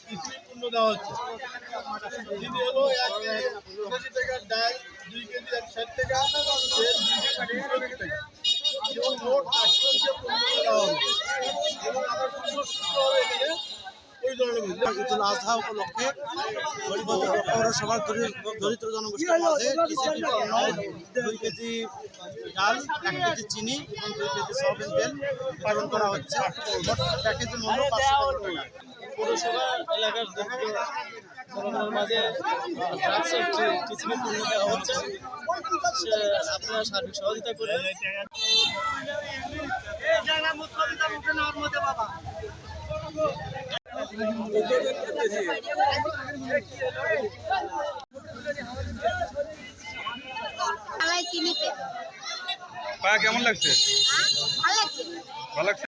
কৃষি পণ্য দেওয়া হচ্ছে যিনি হলো এক পঁচাশি টাকার ডাল দুই কেজি এক ষাট টাকা তেল দুই কেজি দুশো টাকা এবং মোট আটশো দেওয়া হবে এবং আমরা সুন্দর সুস্থ হবে এখানে ঈদুল আজহা উপলক্ষে পৌরসভার দরি- দরিদ্র জনগোষ্ঠীর মাঝে দুই কেজি ডাল, এক কেজি চিনি এবং দুই কেজি সয়াবিন করা হচ্ছে। মোট মূল্য পাঁচশো এলাকার জনগণের ড্রাগসের পণ্য দেওয়া হচ্ছে। আপনারা সার্বিক সহযোগিতা চিনিতে পা কেমন লাগছে? ভালো লাগছে?